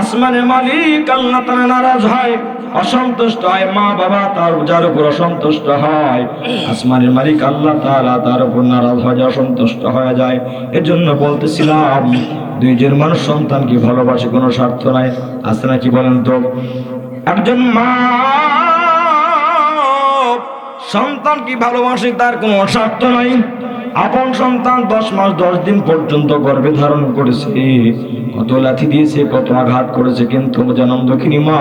আসমানের মালিক আল্লাহ তারা নারাজ হয়, অসন্তুষ্ট হয়, মা বাবা তার যার উপর অসন্তুষ্ট হয়। আসমানের মালিক আল্লাহ তারা তার উপর নারাজ হয় অসন্তুষ্ট হয়ে যায়। এর জন্য বলতেছিলাম দুইজন মানুষ সন্তানকে ভালোবাসে, কোনো স্বার্থ নাই। আছে নাকি বলেন তো? একজন মা সন্তান কি ভালোবাসে তার কোনো অস্বার্থ নাই? আপন সন্তান দশ মাস, দশ দিন পর্যন্ত গর্ভে ধারণ করেছে। কত লাথি দিয়েছে, কত আঘাত করেছে, কিন্তু জানাম দক্ষিণী মা,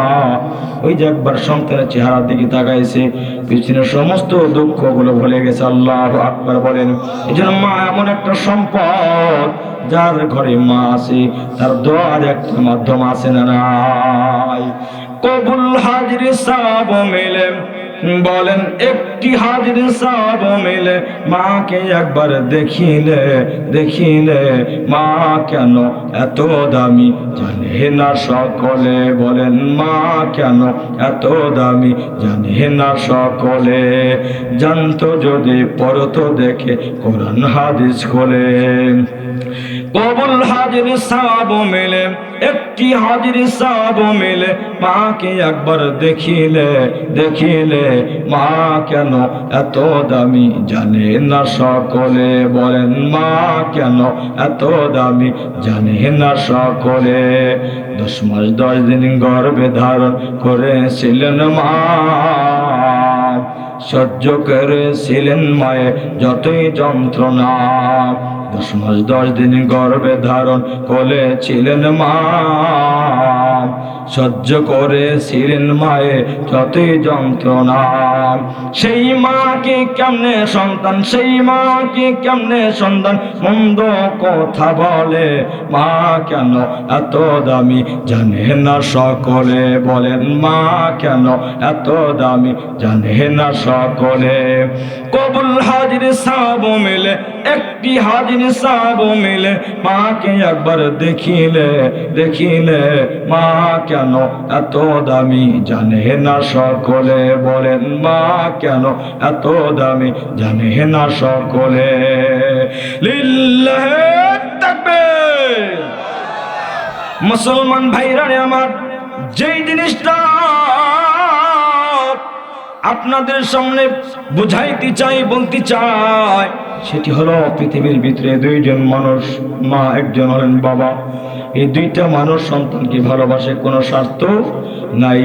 ওই যে একবার সন্তানের চেহারার দিকে তাকাইছে পিছনের সমস্ত দুঃখগুলো ভুলে গেছে। আল্লাহ আকবার বলেন, এই জন্য মা, এমন একটা সম্পদ যার ঘরে মা আছে, তার দোয়ার একটা মাধ্যম আছে না নাই? কবুল হাজির সাব মেলে বলেন, একটি হাজির সাব মিলে মাকে একবার দেখিলে দেখিলে, মা কেন এত দামি জানে না সকলে? বলেন, মা কেন এত দামি জানে না সকলে? জানতো যদি পরতো দেখে কোরআন হাদিস খোলে। কবুল হাজির সাব মেলে, একটি হাজির সাব মেলে, মাকে একবার দেখিলে দেখিলে, মা কেন এত দামি জানে না সকলে? বলেন, মা কেন এত দামি জানে না সকলে? দশ মাস, দশ দিন গর্ভে ধারণ করেছিলেন মা। সহ্য করেছিলেন মায়ে, যতই যন্ত্রণা। দশ মাস দশ দিন গর্বে ধারণ করেছিলেন মা। সহ্য করেছিলেন মায়ে যতই যন্ত্রণা। সেই মাকে কেমনে সন্তান, সেই মাকে কেমনে সন্তান? মন্দ কথা বলে, মা কেন এত দামি? জানে না সকলে, বলেন মা কেন এত দামি? জানে না সকলে। কবুল হাজির সাব মিলে, একটি হাজির সাব মিলে, মাকে একবার দেখিলে দেখিলে মা কেন এত দামি? জানে না সকলে, বলেন মা, কেন এত দামি? জানে না সকলে। মুসলমান ভাইরা আমার, যেই জিনিসটা আপনাদের সামনে বুঝাইতে চাই, বলতে চাই, সেটি হলো পৃথিবীর ভিতরে দুইজন মানুষ, মা একজন হলেন বাবা। এই দুইটা মানুষ সন্তানকে ভালোবাসে, কোনো স্বার্থ নাই।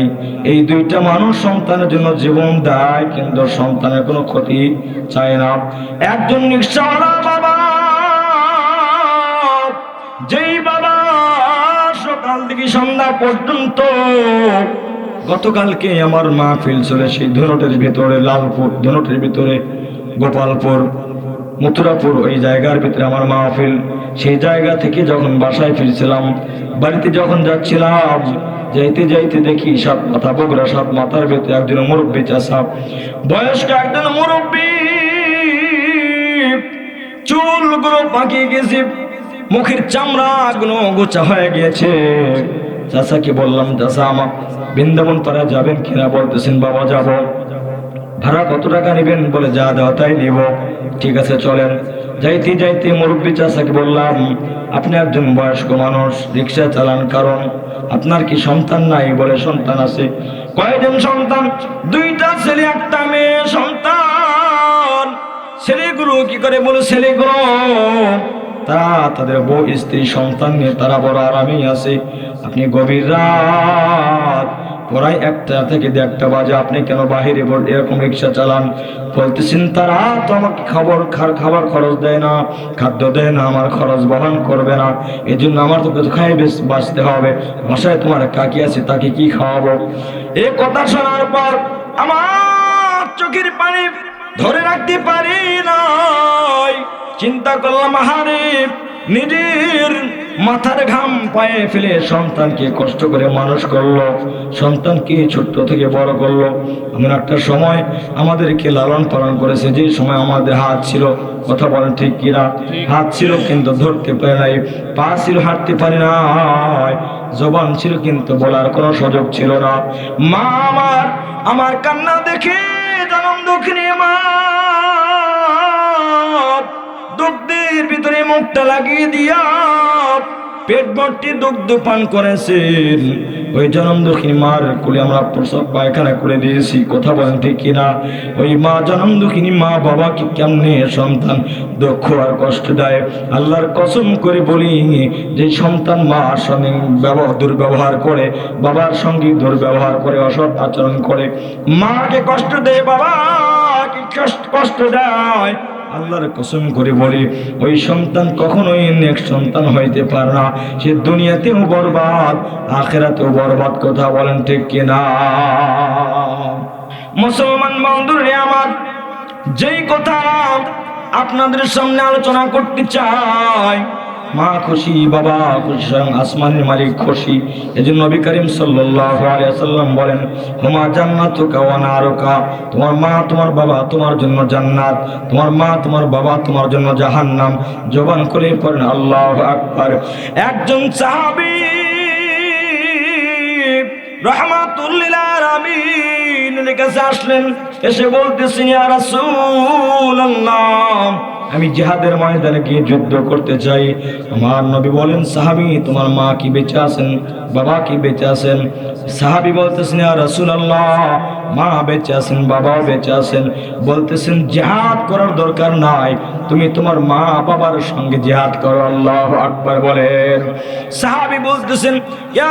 এই দুইটা মানুষ সন্তানের জন্য জীবন দেয়, কিন্তু সন্তানের কোনো ক্ষতি চায় না। একজন রিক্সাওয়ালা বাবা। যেই বাবা সকাল থেকে সন্ধ্যা পর্যন্ত গতকালকে আমার মা ফিল চলে, সেই ধনুটের ভিতরে লালপুর, ধনুটের ভিতরে গোপালপুর, মথুরাপুর, ওই জায়গার ভিতরে আমার মাহফিল। সেই জায়গা থেকে যখন বাসায় ফিরছিলাম, বাড়িতে যখন যাচ্ছিলাম, যাইতে যাইতে দেখি সব মাথা বগরা সব মাথার ভিতরে একজন মুরব্বী চাষা বয়স্ক একজন মুরব্বী, চুলগুলো পাকিয়ে গেছে, মুখের চামড়া গুলো গোচা হয়ে গিয়েছে চাষাকে বললাম চাষা আমার বৃন্দাবন পাড়া যাবেন কিনা বলতেছেন, বাবা যাব। ভাড়া কত টাকা নেবেন? বলে, যা দেওয়া তাই নিব। ঠিক আছে, চলেন। যাইতে যাইতে মুরব্বী চাষাকে বললাম, আপনি একজন বয়স্ক মানুষ, রিক্সা চালান, কারণ আপনার কি সন্তান নাই? বলে, সন্তান আছে। কয়জন সন্তান? দুইটা ছেলে, একটা মেয়ে, সন্তান। ছেলেগুলো কি করে? বলে, ছেলেগুলো তারা, তাদের বউ, স্ত্রী, সন্তান নিয়ে তারা বড় আরামেই আছে। আপনি গভীর রাত, প্রায় একটা থেকে দেড়টা বাজে, আপনি কেন বাহিরে এরকম রিক্সা চালান? বলতেছেন, তারা তো আমাকে খাবার, খার, খাবার খরচ দেয় না, খাদ্য দেয় না, আমার খরচ বহন করবে না এই জন্য আমার তো খাই বেশ বাঁচতে হবে? বাসায় তোমার কাকি আছে, তাকে কি খাওয়াবো? এ কথা শোনার পর আমার চোখের পানি ধরে রাখতে পারি নাই। চিন্তা করলাম হারে নিজের মাথার ঘাম পায়ে ফেলে সন্তানকে কষ্ট করে মানুষ করল সন্তানকে ছোট্ট থেকে বড় করল। এমন একটা সময় আমাদেরকে লালন পালন করেছে যে সময় আমাদের হাত ছিল কথা বলেন ঠিক কিনা? হাত ছিল কিন্তু ধরতে পারে নাই পা ছিল হাঁটতে পারে নাই জবান ছিল কিন্তু বলার কোনো সুযোগ ছিল না। মা আমার আমার কান্না দেখে দুগ্ধের ভিতরে মুখটা লাগিয়ে দিয়া পেট ভর্তি দুগ্ধ পান করেছেন। ওই জনম দুঃখী মার কোলে আমরা প্রসব পায়খানা করে দিয়েছি, কথা বলেন ঠিক কিনা? ওই মা জনম দুঃখিনী মা বাবাকে কেমনে সন্তান দুঃখ আর কষ্ট দেয়? আল্লাহর কসম করে বলি, যে সন্তান মার সঙ্গে ব্যবহার, দুর্ব্যবহার করে, বাবার সঙ্গে দুর্ব্যবহার করে, অসৎ আচরণ করে, মাকে কষ্ট দেয়, বাবাকে কষ্ট কষ্ট দেয়। আল্লাহর কসম করে বলে, ওই সন্তান কখনোই নেক্সট সন্তান হইতে পারে না। সে দুনিয়াতেও বরবাদ, আখেরাতেও বরবাদ, কথা বলেন ঠিক কিনা? মুসলমান বন্ধুরে আমার, যেই কথা আপনাদের সামনে আলোচনা করতে চাই মা খুশি, বাবা খুশি, স্বয়ং আসমানের মালিক খুশি। এই জন্য নবী করিম সাল্লাল্লাহু আলাইহি সাল্লাম বলেন, হুমা জান্নাতুকা ওয়া নারুকা। তোমার মা তোমার বাবা তোমার জন্য জান্নাত, তোমার মা তোমার বাবা তোমার জন্য জাহান্নাম। জবান করে পড়েন, আল্লাহু আকবার। একজন সাহাবী রহমাতুল্লিল আসলেন, এসে ইয়া রাসূলুল্লাহ। আমি জিহাদের ময়দানে গিয়ে যুদ্ধ করতে চাই। আমার নবী বলেন, সাহাবি, তোমার মা কি বেঁচে আছেন? বাবা কি বেঁচে আছেন? সাহাবি বলতেছেন, ইয়া আল্লাহ মা বেঁচে আছেন বাবাও বেঁচে আছেন। বলতেছেন, জিহাদ করার দরকার নাই, তুমি তোমার মা বাবার সঙ্গে জিহাদ করো। আল্লাহ আকবার বলেন। সাহাবি বলতেছেন, ইয়া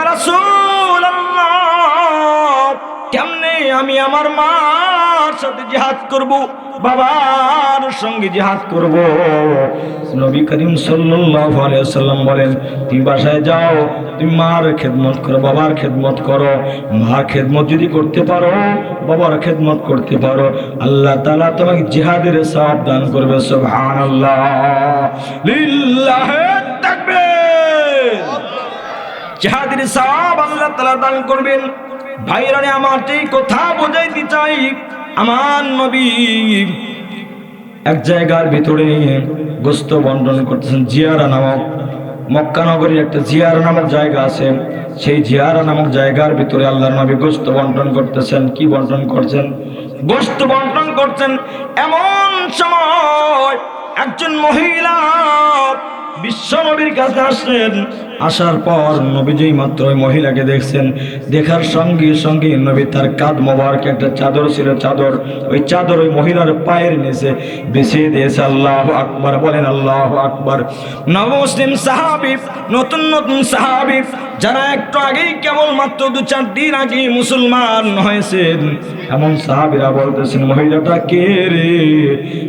কেমনে আমি আমার মার সাথে জিহাদ করব, বাবার সঙ্গে জিহাদ করব? নবী করিম সাল্লাল্লাহু আলাইহি সাল্লাম বলেন, তুমি বাসায় যাও, তুমি মার খেদমত করো, বাবার খেদমত করো। মার খেদমত যদি করতে পারো, বাবার খেদমত করতে পারো। আল্লাহ তাআলা তোমাকে জিহাদের সওয়াব দান করবে, সুবহানাল্লাহ। লিল্লাহি তাকবীর। জিহাদের সওয়াব আল্লাহ তাআলা দান করবেন। ভাইরানে এই কথা বোঝাইতে চাই, আমার নবী এক জায়গার ভিতরে গোস্ত বন্টন করতেছেন, জিয়ারা নামক মক্কা নগরীর একটা জিয়ারা নামক জায়গা আছে। সেই জিয়ারা নামক জায়গার ভিতরে আল্লাহর নবী গোস্ত বন্টন করতেছেন, কি বন্টন করছেন? গোস্ত বন্টন করছেন এমন সময় একজন মহিলা বিশ্ব নবীর কাছে আসলেন। আসার পর নবী যেই মাত্র মহিলাকে দেখছেন। দেখার সঙ্গে সঙ্গে নবী তার কাঁধ মোবারক একটা চাদর ছিল, চাদর। ওই চাদর ওই মহিলার পায়ের নিচে বিছিয়ে দিয়েছে। আল্লাহ আকবর, বলেন আল্লাহ আকবর। নব মুসলিম সাহাবিফ নতুন নতুন সাহাবি যারা একটু আগেই কেবল মাত্র দু চার দিন আগে মুসলমান হয়েছেন এমন সাহাবিরা বলতেছেন, মহিলাটা কে রে?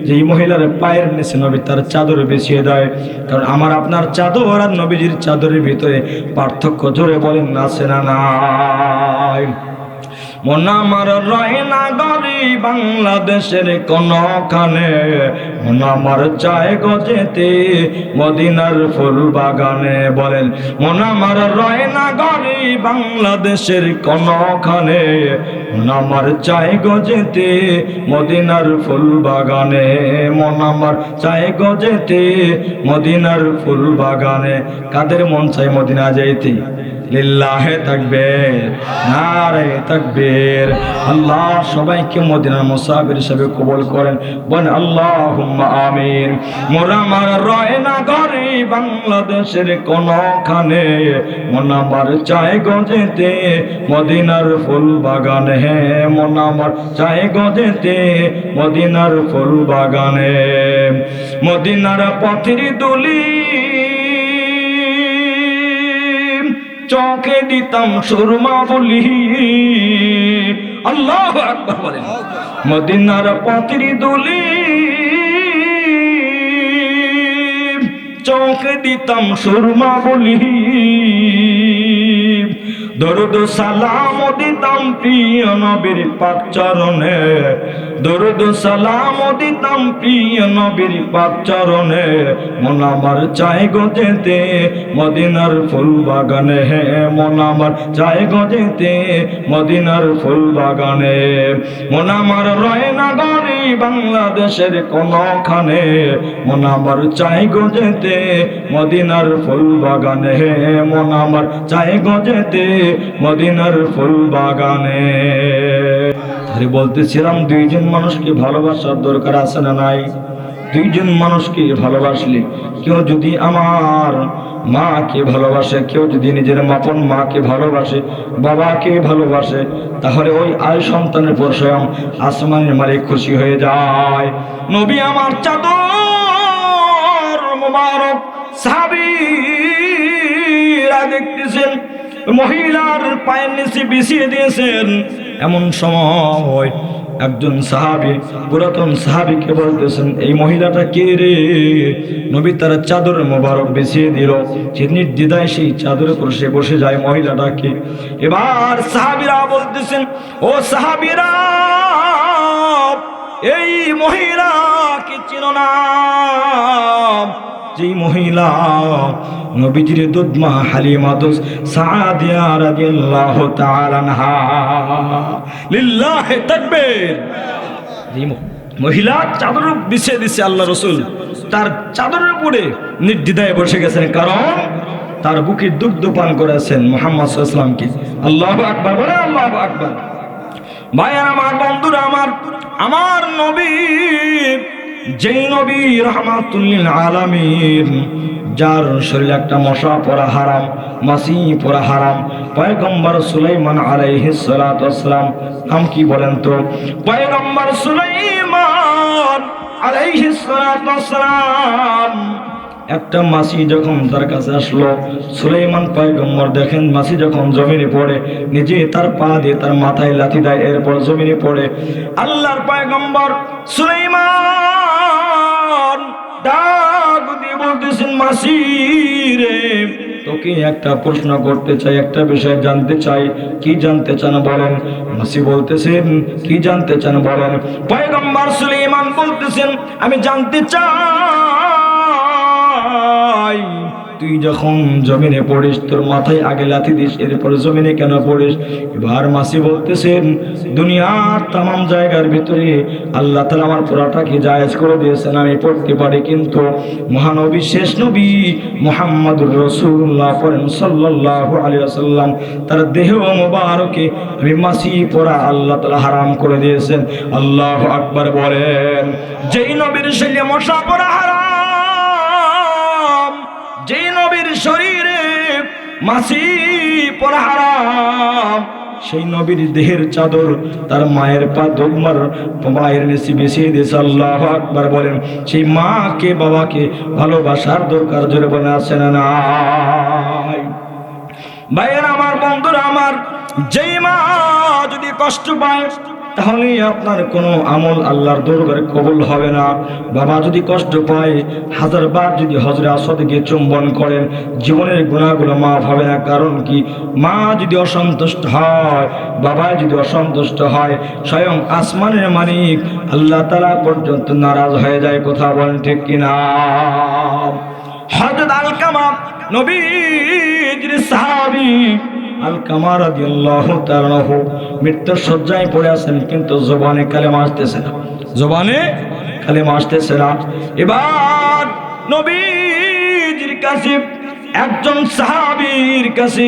যে এই মহিলার পায়ের নিচে নবী তার চাদর বেছিয়ে দেয়। কারণ আমার আপনার চাদর আর নবীজির চাদরের ভিতরে পার্থক্য জোরে বলেন না সে না নাই? মন আমার রয় না গরি বাংলাদেশের কোনখানে মন আমার চায় গজেতে মদিনার ফুল বাগানে বলেন, মন আমার রয় না গরি বাংলাদেশের কোনখানে মন আমার চায় গজেতে মদিনার ফুল বাগানে মন আমার চায় গজেতে মদিনার ফুল বাগানে কাদের মন চায় মদিনা যাইতে? লিল্লাহে তাকবীর, নারে তাকবীর। আল্লাহ সবাইকে মদিনার মুসাফির হিসেবে কবুল করেন। বলেন, আল্লাহুম্মা আমিন। মোরা মার রয় না ঘরে বাংলাদেশের কোনখানে। মন আমার চায় গজেতে মদিনার ফুল বাগানে হে মন আমার চায় গজেতে মদিনার ফুল বাগানে মদিনার পথের দুলি চোখে দিতাম সুরমা বলি। আল্লাহ আকবার বলেন। মদিনার পথরি দুলি। চোখে দিতাম সুরমা বলি। দরুদ সালাম দিতাম প্রিয় নবীর পাক চরণে। দরুদ সালাম দিতাম প্রিয় নবীর পাক চরণে। মন আমার চাই গজেতে মদিনার ফুল বাগানে হে মন আমার চাই গজেতে মদিনার ফুল বাগানে। মন আমার রয় না গরি বাংলাদেশের কোনখানে। মন আমার চাই গজেতে মদিনার ফুল বাগানে হে মন আমার চাই গজেতে মদিনার ফুল বাগানে। আরে বলতেছিলাম, দুইজন মানুষকে ভালোবাসার দরকার আছে না নাই? দুইজন মানুষকে ভালোবাসলে কেউ যদি আমার মাকে ভালোবাসে, কেউ যদি নিজের মাপন মাকে ভালোবাসে, বাবাকে ভালোবাসে, তাহলে ওই আয় সন্তানের পর স্বয়ং আসমানের মালিক খুশি হয়ে যায়। নবী আমার চাদর মোবারক সাহাবীরা দেখতেছেন, মহিলার পায়ের নিচে বিছিয়ে দিয়েছেন। এমন সময় একজন সাহাবি, পুরাতন সাহাবিকে বলতেছেন, এই মহিলাটা কে রে? নবী তার চাদর মোবারক বেছিয়ে দিল। সে নির্দ্বিধায় সেই চাদরের উপর সে বসে যায় মহিলাটাকে এবার সাহাবিরা বলতেছেন, ও সাহাবিরা, এই মহিলাকে চিনো না। যেই মহিলা, নবীজির দুধমা হালিমা দোস সাদিয়া রাদিয়াল্লাহু তাআলা আনহা। লিল্লাহি মহিলা চাদর বিছিয়ে দিছে আল্লাহ রসুল, তার চাদরের উপরে নির্দ্বিধায় বসে গেছেন, কারণ তার বুকে দুগ্ধ পান করেছেন মোহাম্মদ সাল্লামকে আল্লাহ আকবার, বলে আল্লাহ আকবার। ভাইয়ার আমার বন্ধুরা, আমার আমার নবী যেই নবী রহমাতুল্লিল আলামিন, যার শরীরে একটা মশা পরা হারাম, মাসি পরা হারাম, পয়গম্বর সুলাইমান আলাইহিস সালাতু ওয়াসসালাম, নাম কি বলেন তো? পয়গম্বর সুলাইমান আলাইহিস সালাতু একটা মাসি যখন তার কাছে আসলো, সুলাইমান পয়গম্বর দেখেন মাসি যখন জমিনে পড়ে, নিজে তার পা দিয়ে তার মাথায় লাথি দেয়, এরপর জমিনে পড়ে, আল্লাহর পয়গম্বর সুলাইমান তোকে একটা প্রশ্ন করতে চাই, একটা বিষয় জানতে চাই। কি জানতে চান বলেন? মাসি বলতেছেন, কি জানতে চান বলেন? পয়গম্বর সুলেমান বলতেছেন, আমি জানতে চাই। তুই যখন জমিনে পড়িস, তোর মাথায় আগে লাথি দিস, এরপর জমিনে কেন পড়িস? এবার মাসি বলতেছেন, দুনিয়ার তাম জায়গার ভিতরে আল্লাহ তালা আমার পুরাটাকে জায়েজ করে দিয়েছেন, আমি পড়তে পারি। কিন্তু মহানবী, শেষ নবী মোহাম্মদুর রসুল্লাহ পড়েন সাল্লাহ আলী আসাল্লাম তার দেহ মোবারকে আমি মাসি পড়া আল্লাহ তালা হারাম করে দিয়েছেন। আল্লাহ আকবার বলেন, যেই নবীর শৈলী মশা পড়া শরীরে মাসি পরা হারাম। সেই নবীর দেহের চাদর, তার মায়ের পা দোগমার মায়ের নিচে বেশিয়ে দিয়েছে আল্লাহ আকবার বলেন, সেই মাকে, বাবাকে ভালোবাসার দরকার, জোরে বলে আসে না ভাইয়ের আমার, বন্ধুরা আমার, যেই মা যদি কষ্ট পায় তাহলে আপনার কোনো আমল আল্লাহর দরবারে কবুল হবে না। বাবা যদি কষ্ট পায়, হাজার বার যদি হজরে আসদ গিয়ে চুম্বন করেন, জীবনের গুণাগুলো মাফ হবে না। কারণ কি? মা যদি অসন্তুষ্ট হয়, বাবা যদি অসন্তুষ্ট হয়, স্বয়ং আসমানের মালিক আল্লাহ তালা পর্যন্ত নারাজ হয়ে যায়। কথা বলেন ঠিক কিনা? হজরত আলকামা নবীর সাহাবী আলকামা রাদিয়াল্লাহু তাআলা মৃত্যুর শয্যায় পড়ে আছেন কিন্তু জবানে কালেমা আসতেছে না। জবানে কালেমা আসতেছে না। এবার নবীজির কাছে একজন সাহাবীর কাছে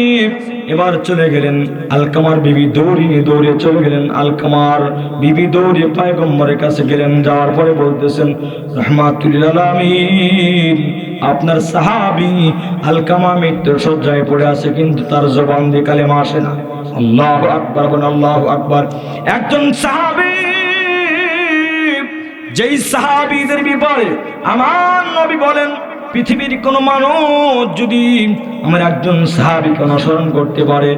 এবার চলে গেলেন আলকামার বিবি দৌড়িয়ে দৌড়ে চলে গেলেন। আলকামার বিবি দৌড়ে পায়গম্বরের কাছে গেলেন যাওয়ার পরে বলতেছেন রহমাতুল আলামিন আপনার সাহাবি আলকামা মৃত্যুর সজ্জায় পড়ে আছে, কিন্তু তার জবান দিয়ে কালেমা আসে না। আল্লাহ আকবর আল্লাহ আকবর। একজন সাহাবি, যেই সাহাবিদের বিপরে আমার নবী বলেন পৃথিবীর কোন মানুষ যদি আমার একজন সাহাবিকে অনুসরণ করতে পারে,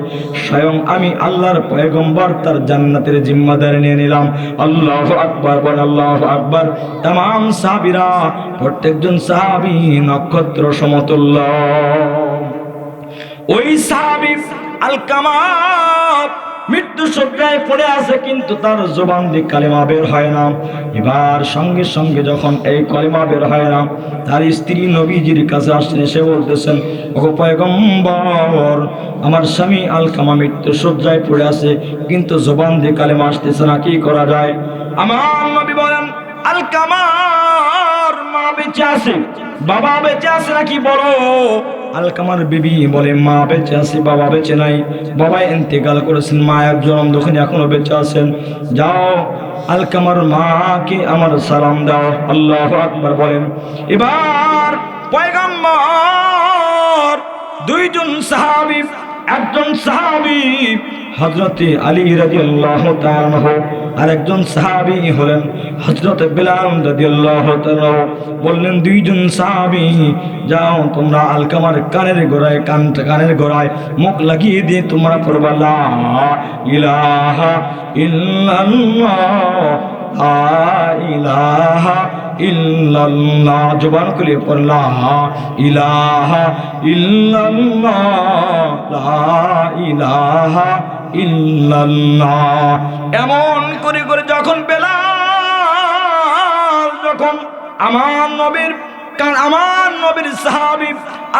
স্বয়ং আমি আল্লাহর পয়গম্বর তার জান্নাতের জিম্মাদারি নিয়ে নিলাম। আল্লাহ আকবর বল আল্লাহ আকবর। তাম সাহাবিরা, প্রত্যেকজন সাহাবি নক্ষত্র সমতুল্য। ওই সাহাবি আল কামাব মৃত্যু সজ্জায় পড়ে আছে, কিন্তু তার জবান দিয়ে কালেমা বের হয় না। এবার সঙ্গে সঙ্গে যখন এই কলেমা বের হয় না, তার স্ত্রী নবীজির কাছে আসছেন এসে বলতেছেন ও পয়গম্বর, আমার স্বামী আলকামা মৃত্যু সজ্জায় পড়ে আছে, কিন্তু জবান দিয়ে কালেমা আসতেছে না, কি করা যায়? আমার নবী বলেন, আলকামার মা বেঁচে আছে, বাবা বেঁচে আছে নাকি বলো? আলকামার বিবি বলে, মা বেঁচে আছে, বাবা বেঁচে নাই। বাবা ইন্তেকাল করেছেন মা একজন দোকানে এখনও বেঁচে আছেন। যাও আলকামার মাকে আমার সালাম দাও, আল্লাহ আকবার বলেন। এবার পয়গম্বর, দুইজন সাহাবি একজন সাহাবি হজরতে আলী রাজি আল্লাহ আর একজন সাহাবি হলেন হজরত বিলাল রাজি আল্লাহ বললেন, দুইজন সাহাবি, যাও তোমরা আলকামার কানের গোড়ায়, কান কানের গোড়ায় মুখ লাগিয়ে দিয়ে তোমরা পড়বা ইলাহা ইল্লাল্লাহ ইলাহা ইল্লাল্লাহ, জবান খুলে পড়লাম ইলাহা ইল্লাল্লাহ, লা ইলাহা ইল্লাল্লাহ। এমন করে করে যখন বেলা যখন আমার নবীর কারণ আমার নবীর সাহাবি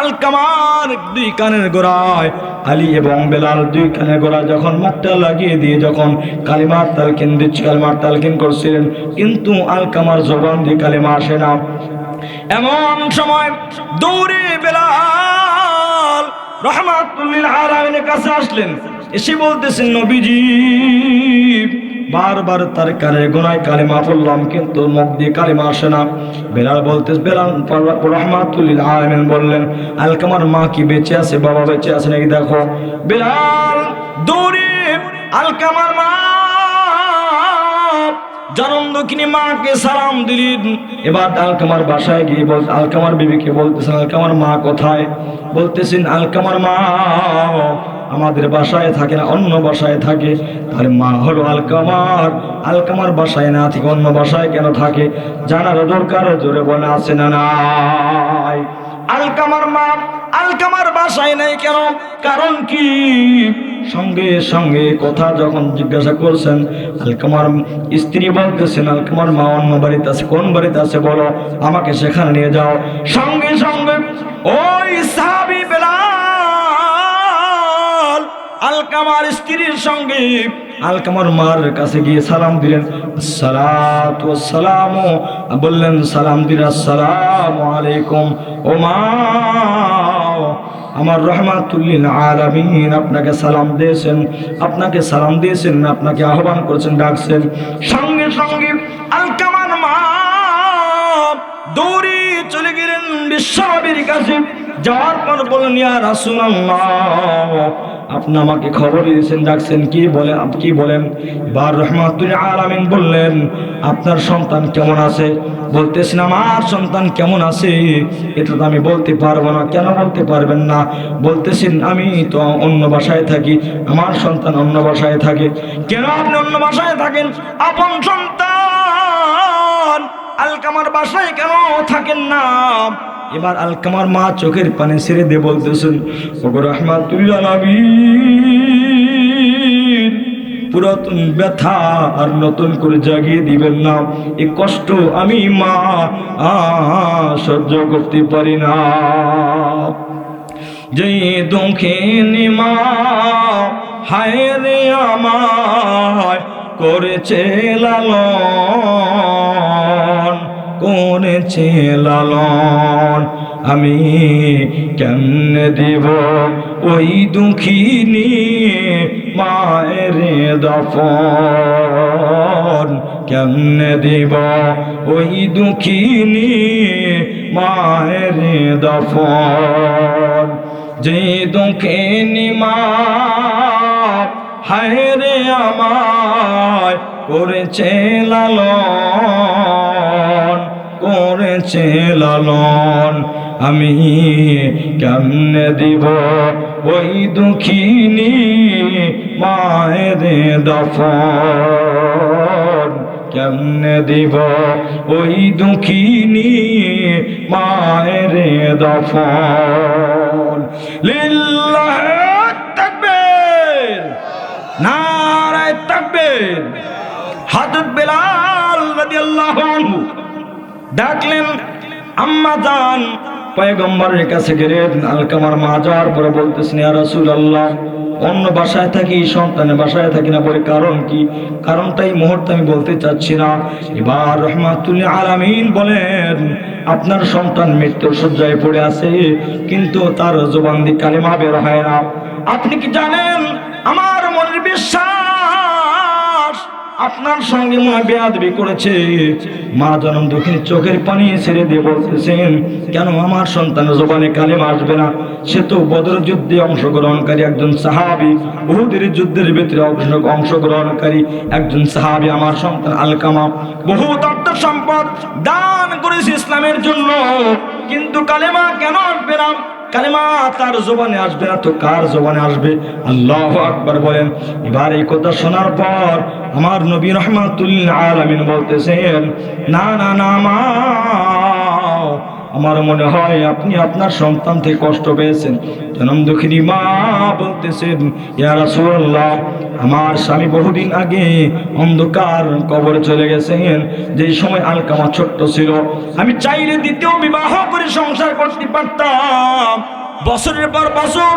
আলকামার দুই কানের গোড়ায়, আলী এবং বেলাল দুই কানের গোড়ায় যখন মুখটা লাগিয়ে দিয়ে যখন কালিমার তালকিন দিচ্ছে, কালিমার তালকিন করছিলেন, কিন্তু আলকামার জবান দিয়ে কালিমা আসে না। এমন সময় দৌড়ে বেলাল রহমাতুল্লিল আলামিনের কাছে আসলেন, এসে বলতেছেন, নবীজি বারবার তার কানে গোনায় কালিমা পড়লাম, কিন্তু মুখ দিয়ে কালিমা আসে না। বেলাল বলতে বেলাল আলমিন বললেন আলকামার মা কি বেঁচে আছে, বাবা বেঁচে আছে নাকি দেখো? বেলাল দৌড়ে আলকামার মা মাকে এবার আলকামার বাসায় গিয়ে বল আলকামার বলতেছেন আলকামার মা কোথায়? বলতেছেন আলকামার মা আমাদের বাসায় থাকে না, অন্য বাসায় থাকে। তাহলে মা হলো আলকামার। আলকামার বাসায় না থেকে অন্য বাসায় কেন থাকে? জানার দরকার, জোরে বলে, আছে না নাই। আলকামার মা, আলকামার বাসায় নাই কেন? কারণ কি? সঙ্গে সঙ্গে কথা যখন জিজ্ঞাসা করছেন, আলকামার স্ত্রী বলতেছেন, আলকামার মা অন্য বাড়িতে আছে, কোন বাড়িতে আছে বলো, আমাকে সেখানে নিয়ে যাও। সঙ্গে সঙ্গে ওই সাহাবি আলকামার স্ত্রীর সঙ্গে আলকামার মার কাছে গিয়ে সালাম দিলেন। সালাম বললেন, সালাম দিলেন আসসালামু আলাইকুম। ও মা আমার রহমাতুল্লিল আলামিন, আপনাকে সালাম দিয়েছেন, আপনাকে সালাম দিয়েছেন, আপনাকে আহ্বান করেছেন, ডাকছেন। সঙ্গে সঙ্গে আলকামার মা দৌড়ে চলে গেলেন বিশ্বনবীর কাছে। যাওয়ার পর বললেন, ইয়া রাসূলুল্লাহ আপনি আমাকে খবর দিয়েছেন, ডাকছেন, কি বলে কি বলেন? বার রহমাতুল আলামিন বললেন, আপনার সন্তান কেমন আছে? বলতেছেন, আমার সন্তান কেমন আছে? এটা তো আমি বলতে পারব না। কেন বলতে পারবেন না? বলতেছেন, আমি তো অন্য বাসায় থাকি। আমার সন্তান অন্য বাসায় থাকে। কেন আপনি অন্য বাসায় থাকেন? আপন সন্তান আলকামার বাসায় কেন থাকেন না? এবার আলকামার মা চোখের পানি ছেড়ে দিয়ে বলতেছেন, ওগো রহমাতুল্লাহ পুরাতন ব্যথা আর নতুন করে জাগিয়ে দিবেন না। এ কষ্ট আমি মা সহ্য করতে পারি না। যে দুঃখে মা, হায় রে আমায় করেছে লালন। করেছে লালন আমি কেমনে দিব ওই দুঃখিনী মায়ের দফন? কেমনে দিব ওই দুঃখিনী মায়ের দফন? যে দুঃখিনী মা হায় রে আমায় করেছে লালন। করেছে লালন। আমি কেমনে দিব ওই দুঃখিনী মায়ের দফন? কেমনে দিব ওই দুঃখিনী মায়ের দফন? লিল্লাহ তাকবীর না হাজরত বেলাল রাদিয়াল্লাহু আনহু ডাকলেন, আম্মা জান পয়গম্বরের কাছে গেলেন, আলকামার মা যাওয়ার পরে বলতেছেন, ইয়া রাসূলুল্লাহ, অন্য বাসায় থাকি, সন্তানের বাসায় থাকি না বলে কারণ কি? কারণটা এই মুহূর্তে আমি বলতে চাচ্ছি না। এবার রহমাতুল্লাহ আলামিন বলেন, আপনার সন্তান মৃত্যু সজ্জায় পড়ে আছে, কিন্তু তার জবান দিয়ে কালেমা বের হয় না। আপনি কি জানেন, আমার মনের বিশ্বাস আপনার সঙ্গে মনে বেয়াদবি করেছে। মা জনম দক্ষিণ চোখের পানি ছেড়ে দিয়ে বলতেছেন, কেন আমার সন্তান জবানে কালেম আসবে না? সে তো বদর যুদ্ধে অংশগ্রহণকারী, একজন সাহাবি বহুদের যুদ্ধের ভিতরে অংশ- অংশগ্রহণকারী, একজন সাহাবি, আমার সন্তান আলকামা বহু অর্থ সম্পদ দান করেছে ইসলামের জন্য, কিন্তু কালেমা কেন আসবে না? কালেমা তার জবানে আসবে না তো কার জবানে আসবে? আল্লাহ আকবার বলেন। এবার এই কথা শোনার পর আমার নবী রহমাতুল্লাহ আলমিন বলতেছেন, না না না, মা। আমার মনে হয় আপনি আপনার সন্তান থেকে কষ্ট পেয়েছেন। জনম দুঃখিনী মা বলতেছেন ইয়ারা রাসূলুল্লাহ আমার স্বামী বহুদিন আগে অন্ধকার কবর চলে গেছেন। যে সময় আলকামা ছোট্ট ছিল, আমি চাইলে দ্বিতীয় বিবাহ করে সংসার করতে পারতাম। বছরের পর বছর,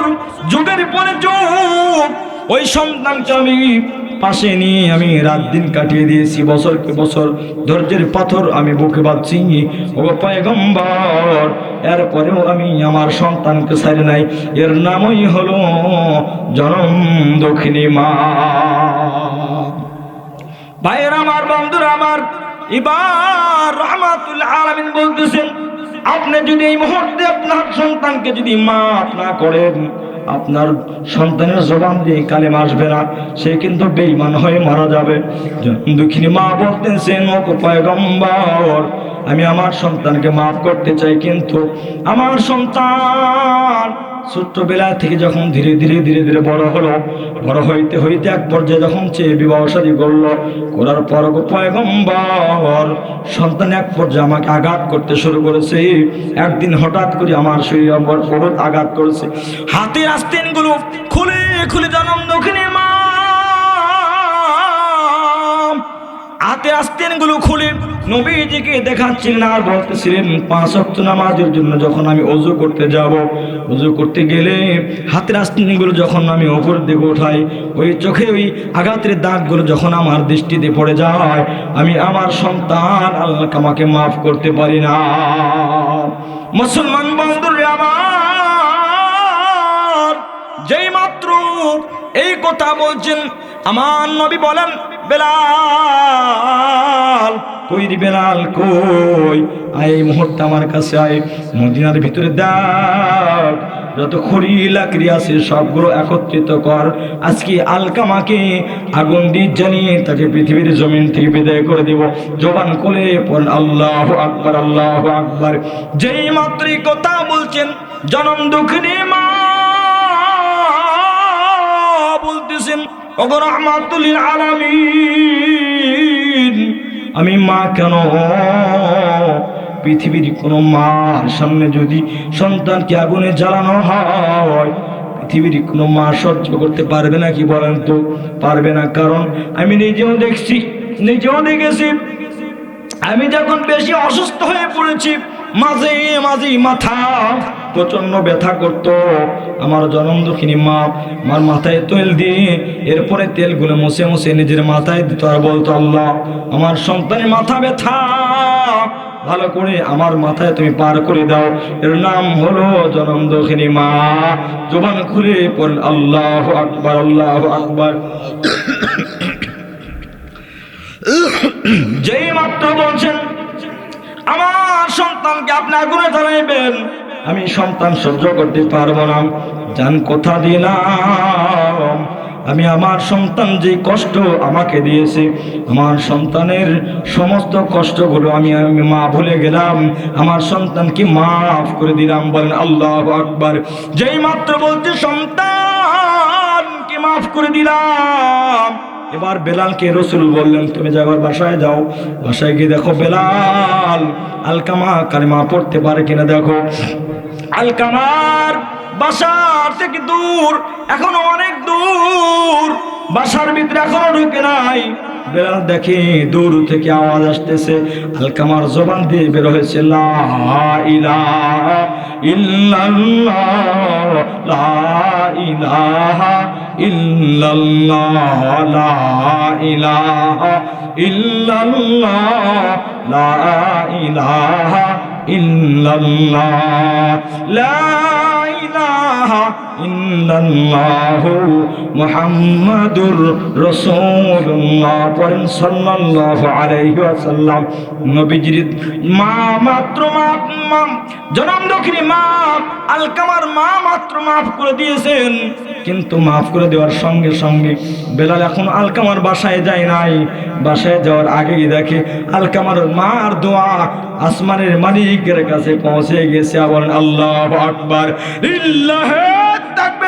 যুগের পরে যুগ, ওই সন্তানকে আমি পাশে নিয়ে আমি রাত দিন কাটিয়ে দিয়েছি বছর বছরকে বছর ধৈর্যের পাথর আমি বুকে বাঁধছি। ও পয়গম্বর, এরপরেও আমি আমার সন্তানকে ছাড়ি নাই। এর নামই হলো জনম দক্ষিণী মা। ভাইয়ের আমার, বন্ধুরা আমার, এবার রহমাতুল্লাহ আলামিন বলতেছেন, আপনি যদি এই মুহূর্তে আপনার সন্তানকে যদি মা না করেন আপনার সন্তানের জবান দিয়ে কালেম আসবে না, সে কিন্তু বেইমান হয়ে মারা যাবে। দুঃখিনী মা বলতেছেন ও পয়গম্বর, আমি আমার সন্তানকে মাফ করতে চাই, কিন্তু আমার সন্তান ছোট্টবেলা থেকে যখন ধীরে ধীরে ধীরে ধীরে বড় হলো, বড় হইতে হইতে এক পর্যায়ে যখন চেয়ে বিবাহ শাদী করল, করার পর পয়গম্বর, সন্তান এক পর্যায়ে আমাকে আঘাত করতে শুরু করেছে। একদিন হঠাৎ করে আমার শরীর আমার বহুত আঘাত করেছে। হাতের আস্তেনগুলো খুলে খুলে জনম দক্ষিণে মা হাতে আস্তেনগুলো খুলে নবীজিকে দেখাচ্ছিলেন আর বলতেছিলেন পাঁচ অক্ট নামাজের জন্য। যখন আমি অজু করতে যাব অজু করতে গেলে হাতের আস্তেনগুলো যখন আমি ওপর দিকে উঠাই, ওই চোখে ওই আঘাতের দাগগুলো যখন আমার দৃষ্টিতে পড়ে যায়, আমি আমার সন্তান আল্লাহ আমাকে মাফ করতে পারি না। মুসলমান বন্ধুরে আমার, যেই মাত্র এই কথা বলছেন, আমার নবী বলেন, বেলাল কই বেলাল কই? আয় এই মুহূর্তে আমার কাছে আয়। মদিনার ভিতরে দেখ, যত খড়ি, লাকড়ি আছে, সবগুলো একত্রিত কর। আজকে আলকামাকে আগুন দিয়ে জ্বালিয়ে তাকে পৃথিবীর জমিন থেকে বিদায় করে দেব। জবান কোলে পর আল্লাহ আকবার আল্লাহ আকবার। যেই মাত্রই কথা বলছেন, জনম দুঃখিনী মা বলতেছেন, ওগো রহমাতুল্লিল আলামিন। আমি মা কেন? পৃথিবীর কোনো মার সামনে যদি সন্তানকে আগুনে জ্বালানো হয়, পৃথিবীর কোনো মা সহ্য করতে পারবে না কি বলেন তো? পারবে না, কারণ আমি নিজেও দেখছি, নিজেও দেখেছি। আমি যখন বেশি অসুস্থ হয়ে পড়েছি, মাঝে মাঝে মাথা প্রচণ্ড ব্যথা করতো। আমার জনম দুঃখিনী মা আমার মাথায় তেল দিয়ে এরপরে তেলগুলো মুছে মুছে নিজের মাথায় দিত আর বলতো, আল্লাহ, আমার সন্তানের মাথা ব্যথা। ভালো করে আমার মাথায় তুমি পার করে দাও। এর নাম হলো জনম দক্ষিণী মা। জবান খুলে পড়েন আল্লাহ আকবার আল্লাহ আকবার। যেই মাত্র বলছেন, আমার সন্তানকে আপনি আগুনে জ্বালাইবেন। আমি সন্তান সহ্য করতে পারব না। জান কথা দিলাম আমি আমার সন্তান যে কষ্ট আমাকে দিয়েছে, আমার সন্তানের সমস্ত কষ্টগুলো আমি আমি মা ভুলে গেলাম। আমার সন্তানকে মাফ করে দিলাম, বলেন আল্লাহ আকবার। যেই মাত্র বলতে সন্তানকে মাফ করে দিলাম। এবার বেলালকে রসুল বললেন, তুমি যাবার বাসায় যাও। বাসায় গিয়ে দেখো বেলাল আলকামা কালিমা পড়তে পারে কিনা দেখো। আলকামার বাসার থেকে দূর, এখনও অনেক দূর। বাসার ভিতরে এখনও ঢুকে নাই। বেলাল দেখে দূর থেকে আওয়াজ আসতেছে। আলকামার জবান দিয়ে বের হয়েছে ইল্লাল্লাহ ইল্লাল্লাহ লা মা মা মা মা মা কিন্তু মাফ করে দেওয়ার সঙ্গে সঙ্গে বেলাল এখন আলকামার বাসায় যায় নাই। বাসায় যাওয়ার আগেই দেখে আলকামার মার দোয়া আসমানের মালিকের কাছে পৌঁছে গেছে। বলেন, আল্লাহ আকবার লিল্লাহে তাকবীর।